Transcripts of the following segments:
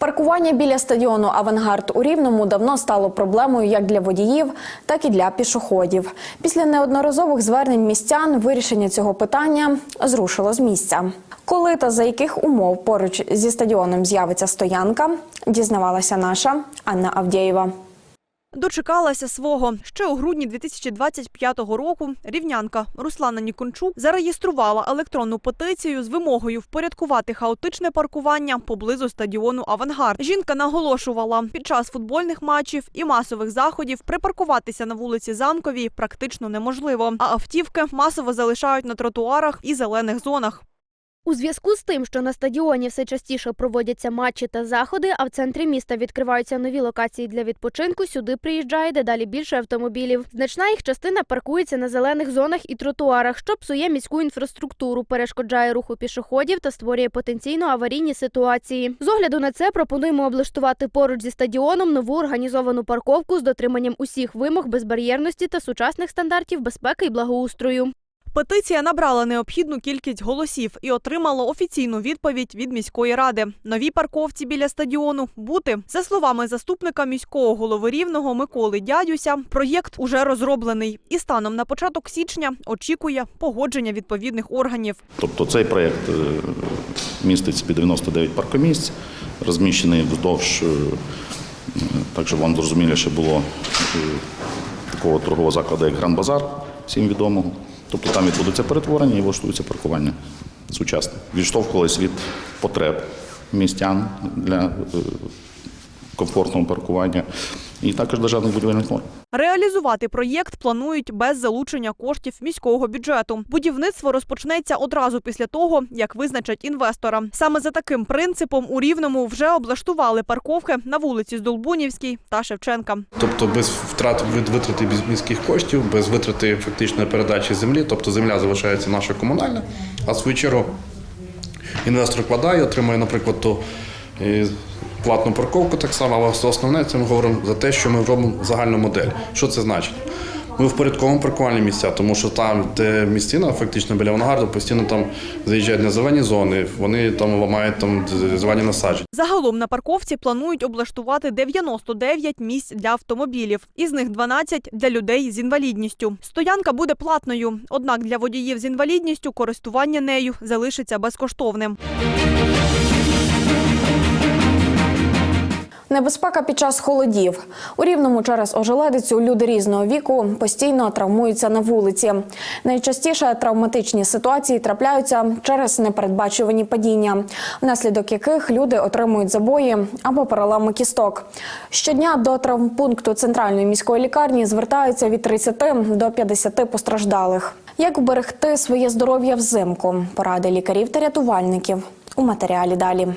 Паркування біля стадіону Авангард у Рівному давно стало проблемою як для водіїв, так і для пішоходів. Після неодноразових звернень містян вирішення цього питання зрушило з місця. Коли та за яких умов поруч зі стадіоном з'явиться стоянка, дізнавалася наша Анна Авдєєва. Дочекалася свого ще у грудні 2025 року. Рівнянка Руслана Нікончук зареєструвала електронну петицію з вимогою впорядкувати хаотичне паркування поблизу стадіону Авангард. Жінка наголошувала, під час футбольних матчів і масових заходів припаркуватися на вулиці Замковій практично неможливо. А автівки масово залишають на тротуарах і зелених зонах. У зв'язку з тим, що на стадіоні все частіше проводяться матчі та заходи, а в центрі міста відкриваються нові локації для відпочинку, сюди приїжджає дедалі більше автомобілів. Значна їх частина паркується на зелених зонах і тротуарах, що псує міську інфраструктуру, перешкоджає руху пішоходів та створює потенційно аварійні ситуації. З огляду на це пропонуємо облаштувати поруч зі стадіоном нову організовану парковку з дотриманням усіх вимог безбар'єрності та сучасних стандартів безпеки і благоустрою. Петиція набрала необхідну кількість голосів і отримала офіційну відповідь від міської ради. Нові парковці біля стадіону бути за словами заступника міського голови рівного Миколи Дядюся. Проєкт уже розроблений і станом на початок січня очікує погодження відповідних органів. Тобто цей проєкт е, містить собі 99 паркомісць, розміщений вздовж, е, так щоб вам зрозуміліше було е, такого торгового закладу, як Гранд Базар, всім відомого. Тобто там відбудуться перетворення і влаштується паркування сучасне. Відштовхувались від потреб містян для е, комфортного паркування і також державних будівельних норм. Реалізувати проєкт планують без залучення коштів міського бюджету. Будівництво розпочнеться одразу після того, як визначать інвестора. Саме за таким принципом у Рівному вже облаштували парковки на вулиці Здолбунівській та Шевченка. Тобто без втрат від витрати без міських коштів, без витрати фактичної передачі землі, тобто земля залишається наша комунальна, а в свою чергу інвестор вкладає, отримує, наприклад, ту е, платну парковку так само, але основне це ми говоримо за те, що ми робимо загальну модель. Що це значить? Ми впорядковуємо паркувальні місця, тому що там, де місцина, фактично біля авангарду, постійно там заїжджають незелені зони, вони там ламають там зелені насадження. Загалом на парковці планують облаштувати 99 місць для автомобілів, із них 12 для людей з інвалідністю. Стоянка буде платною, однак для водіїв з інвалідністю користування нею залишиться безкоштовним. Небезпека під час холодів. У рівному через ожеледицю люди різного віку постійно травмуються на вулиці. Найчастіше травматичні ситуації трапляються через непередбачувані падіння, внаслідок яких люди отримують забої або перелами кісток. Щодня до травмпункту центральної міської лікарні звертаються від 30 до 50 постраждалих. Як вберегти своє здоров'я взимку? Поради лікарів та рятувальників у матеріалі далі.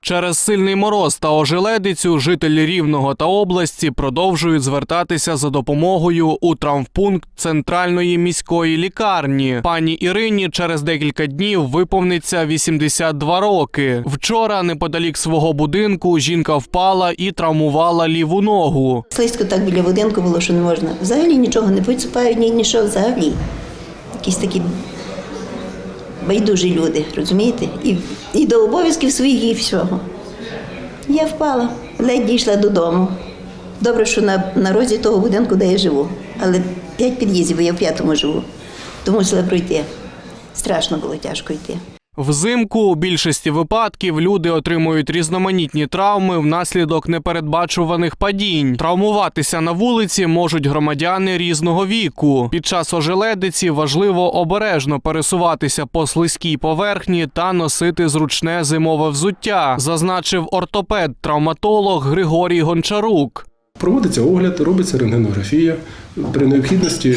Через сильний мороз та ожеледицю жителі Рівного та області продовжують звертатися за допомогою у травмпункт центральної міської лікарні. Пані Ірині через декілька днів виповниться 82 роки. Вчора, неподалік свого будинку, жінка впала і травмувала ліву ногу. Слизько так біля будинку було, що не можна. Взагалі нічого не поцупають, ні нічого взагалі. Якісь такі байдужі люди, розумієте? І, і до обов'язків своїх, і всього. Я впала, ледь дійшла додому. Добре, що на, на розі того будинку, де я живу. Але п'ять під'їздів, бо я в п'ятому живу. Тому мусила пройти. Страшно було тяжко йти. Взимку у більшості випадків люди отримують різноманітні травми внаслідок непередбачуваних падінь. Травмуватися на вулиці можуть громадяни різного віку. Під час ожеледиці важливо обережно пересуватися по слизькій поверхні та носити зручне зимове взуття, зазначив ортопед-травматолог Григорій Гончарук. Проводиться огляд, робиться рентгенографія. При необхідності е,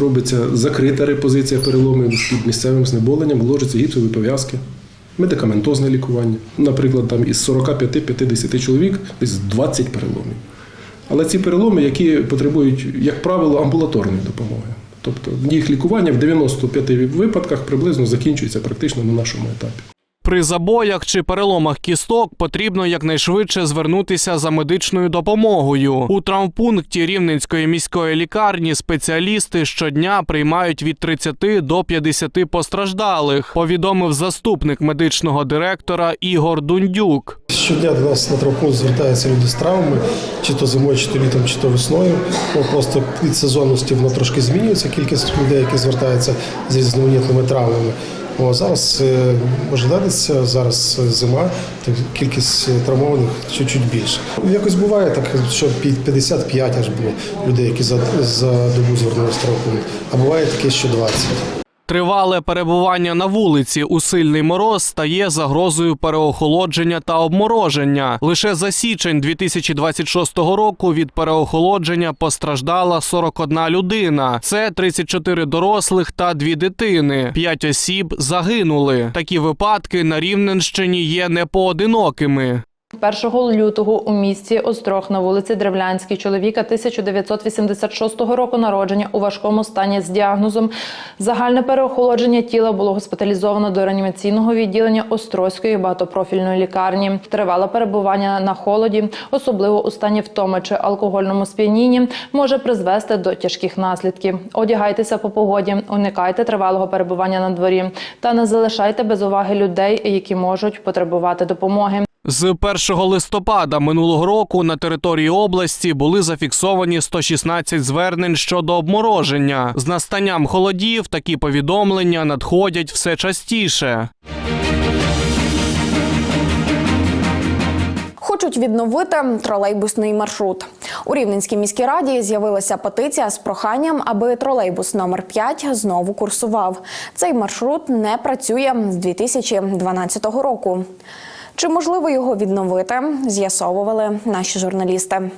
робиться закрита репозиція переломів під місцевим знеболенням, вложаться гіпсові пов'язки. медикаментозне лікування. Наприклад, там із 45-50 чоловік десь 20 переломів. Але ці переломи, які потребують, як правило, амбулаторної допомоги. Тобто їх лікування в 95 випадках приблизно закінчується практично на нашому етапі. При забоях чи переломах кісток потрібно якнайшвидше звернутися за медичною допомогою. У травмпункті Рівненської міської лікарні спеціалісти щодня приймають від 30 до 50 постраждалих, повідомив заступник медичного директора Ігор Дундюк. Щодня до нас на травмпункт звертаються люди з травмами, чи то зимою, чи то літом, чи то весною. Ну, просто від сезонності воно трошки змінюється, кількість людей, які звертаються з різноманітними травмами. О, зараз е, ожидатися, зараз е, зима, так кількість е, травмованих чуть-чуть більше. Якось буває так, що під 55 аж було людей, які за, за добу звернулися в травмпункт, а буває таке, що 20. Тривале перебування на вулиці у сильний мороз стає загрозою переохолодження та обмороження. Лише за січень 2026 року від переохолодження постраждала 41 людина. Це 34 дорослих та дві дитини. П'ять осіб загинули. Такі випадки на Рівненщині є непоодинокими. 1 лютого у місті Острог на вулиці Древлянській чоловіка 1986 року народження у важкому стані з діагнозом загальне переохолодження тіла було госпіталізовано до реанімаційного відділення Острозької багатопрофільної лікарні. Тривале перебування на холоді, особливо у стані втоми чи алкогольному сп'янінні, може призвести до тяжких наслідків. Одягайтеся по погоді, уникайте тривалого перебування на дворі та не залишайте без уваги людей, які можуть потребувати допомоги. З 1 листопада минулого року на території області були зафіксовані 116 звернень щодо обмороження. З настанням холодів такі повідомлення надходять все частіше. Хочуть відновити тролейбусний маршрут. У Рівненській міській раді з'явилася петиція з проханням, аби тролейбус номер 5 знову курсував. Цей маршрут не працює з 2012 року. Чи можливо його відновити? З'ясовували наші журналісти.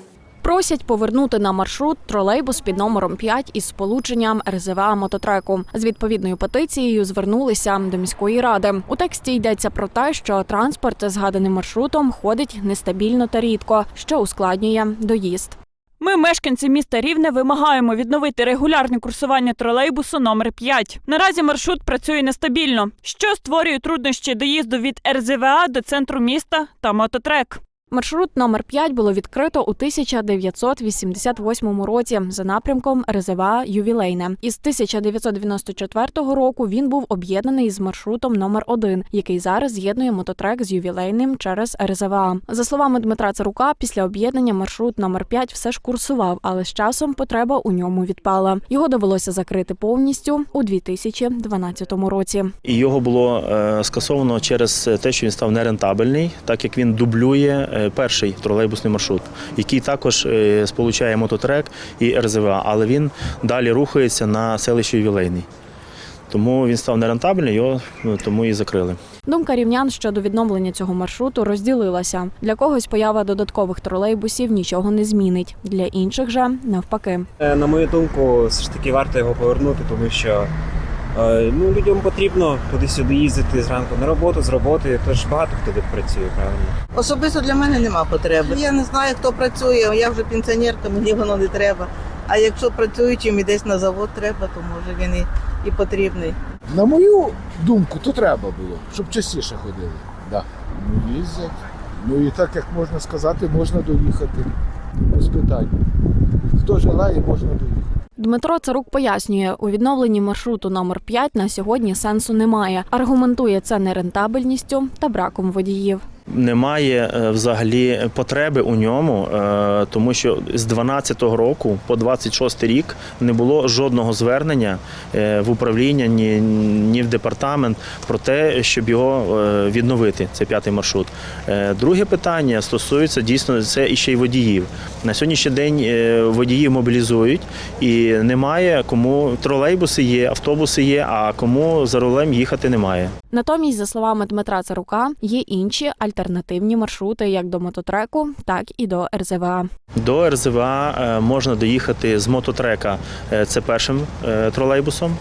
Просять повернути на маршрут тролейбус під номером 5 із сполученням РЗВА мототреку. З відповідною петицією звернулися до міської ради. У тексті йдеться про те, що транспорт згаданим маршрутом ходить нестабільно та рідко, що ускладнює доїзд. Ми, мешканці міста Рівне, вимагаємо відновити регулярне курсування тролейбусу номер 5. Наразі маршрут працює нестабільно, що створює труднощі доїзду від РЗВА до центру міста та мототрек. Маршрут номер 5 було відкрито у 1988 році за напрямком РЗВА Ювілейне. Із 1994 року він був об'єднаний з маршрутом номер 1 який зараз з'єднує мототрек з ювілейним через РЗВА. За словами Дмитра Царука, після об'єднання маршрут номер 5 все ж курсував, але з часом потреба у ньому відпала. Його довелося закрити повністю у 2012 році. І його було е, скасовано через те, що він став нерентабельний, так як він дублює е, перший тролейбусний маршрут, який також е, сполучає мототрек і РЗВА, але він далі рухається на селище Ювілейний. Тому він став нерентабельний, його ну, тому і закрили. Думка рівнян щодо відновлення цього маршруту розділилася. Для когось поява додаткових тролейбусів нічого не змінить, для інших же навпаки. Е, На мою думку, все ж таки варто його повернути, тому що е, ну, людям потрібно туди-сюди їздити зранку на роботу, з роботи, тож багато хто тут працює, правильно. Особисто для мене нема потреби. Я не знаю, хто працює. Я вже пенсіонерка, мені воно не треба. А якщо працюючим і десь на завод треба, то може він і, і потрібний. На мою думку, то треба було, щоб частіше ходили. Да. Ну, їздять. Ну і так, як можна сказати, можна доїхати. Без питань. Хто желає, можна доїхати. Дмитро Царук пояснює, у відновленні маршруту номер 5 на сьогодні сенсу немає. Аргументує це нерентабельністю та браком водіїв. Немає е, взагалі потреби у ньому, е, тому що з 12 року по 26 рік не було жодного звернення е, в управління ні, ні в департамент про те, щоб його відновити. Це п'ятий маршрут. Друге питання стосується дійсно це іще й водіїв. На сьогоднішній день водіїв мобілізують і немає кому тролейбуси є, автобуси є, а кому за рулем їхати немає. Натомість, за словами Дмитра Царука, є інші альтернативні маршрути як до мототреку, так і до РЗВА. До РЗВА е, можна доїхати з мототрека. е, Це першим е, тролейбусом,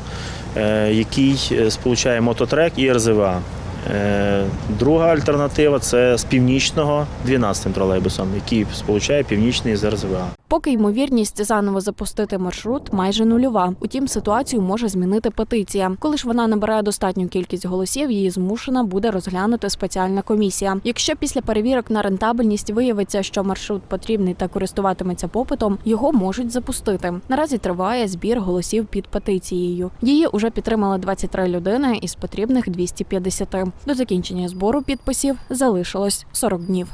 який сполучає мототрек і РЗВА. Друга альтернатива це з північного 12-м тролейбусом, який сполучає північний з РЗВА. Поки ймовірність заново запустити маршрут майже нульова. Утім, ситуацію може змінити петиція. Коли ж вона набирає достатню кількість голосів, її змушена буде розглянути спеціальна комісія. Якщо після перевірок на рентабельність виявиться, що маршрут потрібний та користуватиметься попитом, його можуть запустити. Наразі триває збір голосів під петицією. Її уже підтримали 23 людини із потрібних 250. До закінчення збору підписів залишилось 40 днів.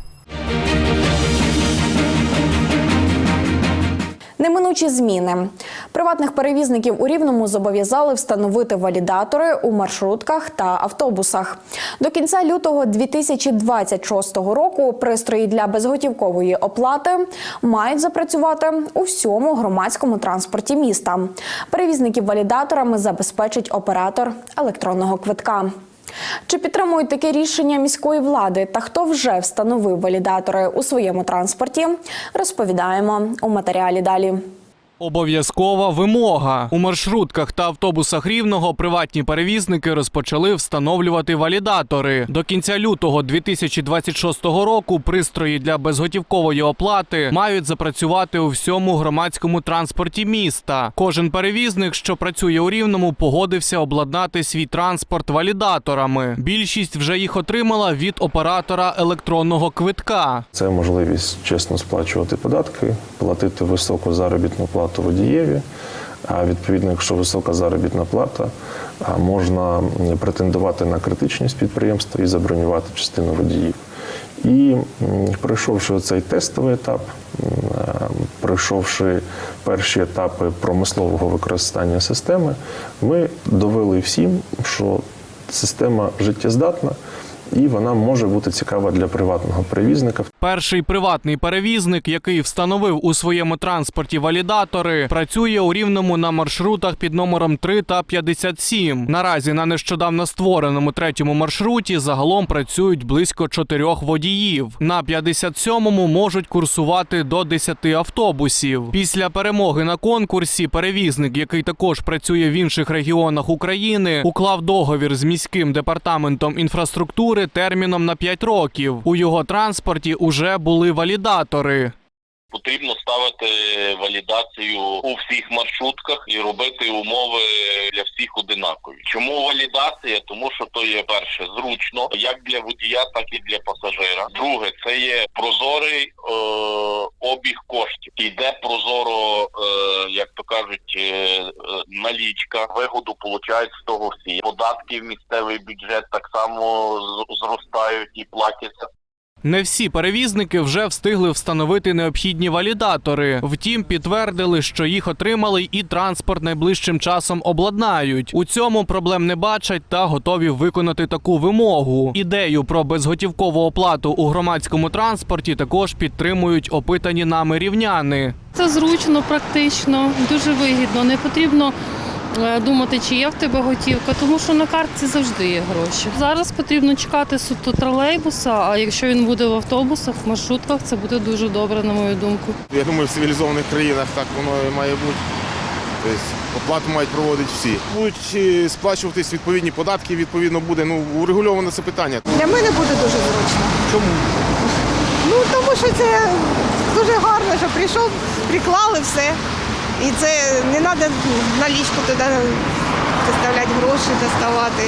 Неминучі зміни приватних перевізників у Рівному зобов'язали встановити валідатори у маршрутках та автобусах. До кінця лютого 2026 року пристрої для безготівкової оплати мають запрацювати у всьому громадському транспорті міста. Перевізників валідаторами забезпечить оператор електронного квитка. Чи підтримують таке рішення міської влади та хто вже встановив валідатори у своєму транспорті? Розповідаємо у матеріалі далі. Обов'язкова вимога у маршрутках та автобусах рівного приватні перевізники розпочали встановлювати валідатори. До кінця лютого 2026 року пристрої для безготівкової оплати мають запрацювати у всьому громадському транспорті міста. Кожен перевізник, що працює у рівному, погодився обладнати свій транспорт валідаторами. Більшість вже їх отримала від оператора електронного квитка. Це можливість чесно сплачувати податки, платити високу заробітну плату водієві. А відповідно, якщо висока заробітна плата, можна претендувати на критичність підприємства і забронювати частину водіїв. І пройшовши цей тестовий етап, пройшовши перші етапи промислового використання системи, ми довели всім, що система життєздатна і вона може бути цікава для приватного перевізника. Перший приватний перевізник, який встановив у своєму транспорті валідатори, працює у рівному на маршрутах під номером 3 та 57. Наразі на нещодавно створеному третьому маршруті загалом працюють близько чотирьох водіїв. На 57-му можуть курсувати до 10 автобусів. Після перемоги на конкурсі перевізник, який також працює в інших регіонах України, уклав договір з міським департаментом інфраструктури терміном на 5 років. У його транспорті уже були валідатори. Потрібно ставити валідацію у всіх маршрутках і робити умови для всіх одинакові. Чому валідація? Тому що то є перше зручно як для водія, так і для пасажира. Друге, це є прозорий е, обіг коштів. Іде прозоро, е, як то кажуть, е, налічка. Вигоду получають з того всі. Податки в місцевий бюджет так само зростають і платяться. Не всі перевізники вже встигли встановити необхідні валідатори. Втім, підтвердили, що їх отримали і транспорт найближчим часом обладнають. У цьому проблем не бачать та готові виконати таку вимогу. Ідею про безготівкову оплату у громадському транспорті також підтримують опитані нами рівняни. Це зручно, практично, дуже вигідно. Не потрібно думати, чи є в тебе готівка, тому що на картці завжди є гроші. Зараз потрібно чекати суто тролейбуса, а якщо він буде в автобусах, в маршрутках, це буде дуже добре, на мою думку. Я думаю, в цивілізованих країнах так воно і має бути. Тобто оплату мають проводити всі. Будуть е, сплачуватись відповідні податки, відповідно буде. Ну, урегульоване це питання. Для мене буде дуже зручно. Чому? Ну тому що це дуже гарно, що прийшов, приклали все. І це не треба налічку туди доставляти гроші, доставати.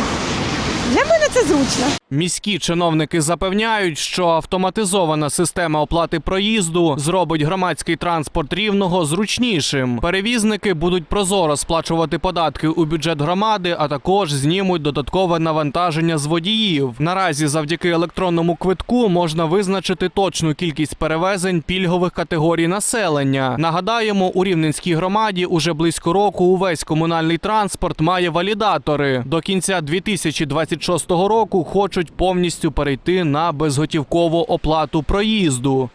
Для мене це зручно. Міські чиновники запевняють, що автоматизована система оплати проїзду зробить громадський транспорт рівного зручнішим. Перевізники будуть прозоро сплачувати податки у бюджет громади, а також знімуть додаткове навантаження з водіїв. Наразі, завдяки електронному квитку, можна визначити точну кількість перевезень пільгових категорій населення. Нагадаємо, у Рівненській громаді уже близько року увесь комунальний транспорт має валідатори. До кінця 2026 року хочуть повністю перейти на безготівкову оплату проїзду.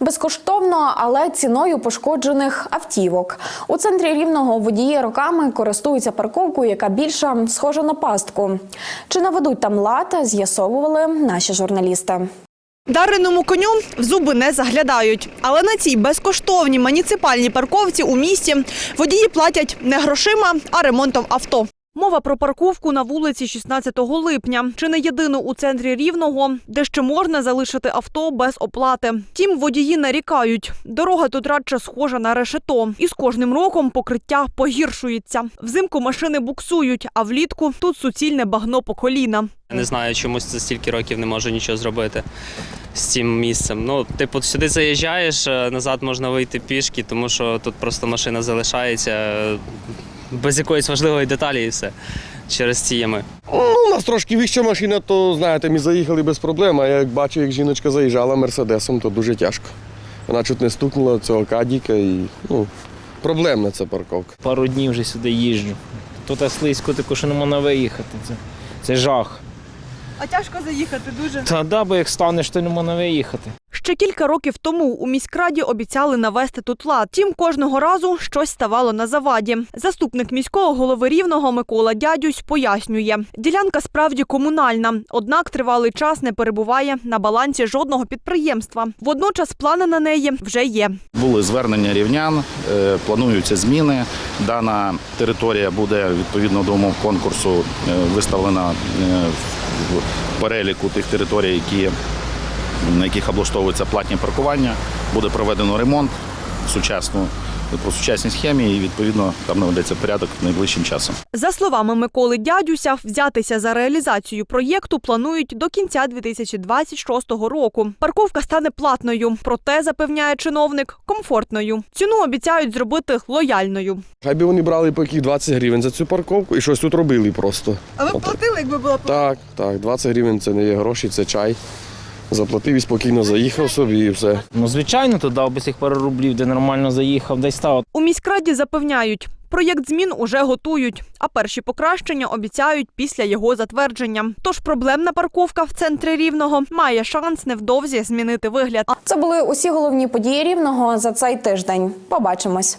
Безкоштовно, але ціною пошкоджених автівок. У центрі рівного водії роками користуються парковкою, яка більше схожа на пастку. Чи наведуть там лад, з'ясовували наші журналісти. Дареному коню в зуби не заглядають. Але на цій безкоштовній муніципальній парковці у місті водії платять не грошима, а ремонтом авто. Мова про парковку на вулиці 16 липня, чи не єдину у центрі Рівного, де ще можна залишити авто без оплати. Тім водії нарікають, дорога тут радше схожа на решето, і з кожним роком покриття погіршується. Взимку машини буксують, а влітку тут суцільне багно по коліна. Не знаю, чомусь за стільки років не можу нічого зробити з цим місцем. Ну, типу, сюди заїжджаєш, е, назад можна вийти пішки, тому що тут просто машина залишається без якоїсь важливої деталі і все через ці ями. Ну, у нас трошки вища машина, то знаєте, ми заїхали без проблем. А я як бачу, як жіночка заїжджала мерседесом, то дуже тяжко. Вона чуть не стукнула цього кадіка і ну, проблемна ця парковка. Пару днів вже сюди їжджу. Тут слизько, тако, що не можна виїхати. Це, це жах. А тяжко заїхати дуже. Та да, бо як станеш, то не можна виїхати. Ще кілька років тому у міськраді обіцяли навести тут лад. Тім кожного разу щось ставало на заваді. Заступник міського голови рівного Микола Дядюсь пояснює, ділянка справді комунальна, однак тривалий час не перебуває на балансі жодного підприємства. Водночас плани на неї вже є. Були звернення рівнян, е, плануються зміни. Дана територія буде відповідно до умов конкурсу е, виставлена е, в переліку тих територій, які, на яких облаштовуються платні паркування. Буде проведено ремонт сучасну по сучасній схемі, і відповідно там наведеться порядок найближчим часом. За словами Миколи Дядюся, взятися за реалізацію проєкту планують до кінця 2026 року. Парковка стане платною, проте запевняє чиновник комфортною. Ціну обіцяють зробити лояльною. Хай би вони брали по яких 20 гривень за цю парковку і щось тут робили просто. А ви платили, якби було Так, так, 20 гривень це не є гроші, це чай. Заплатив і спокійно заїхав собі і все. Ну, звичайно, то дав би цих пару рублів, де нормально заїхав, десь став. У міськраді запевняють. Проєкт змін уже готують, а перші покращення обіцяють після його затвердження. Тож проблемна парковка в центрі рівного має шанс невдовзі змінити вигляд. Це були усі головні події рівного за цей тиждень. Побачимось.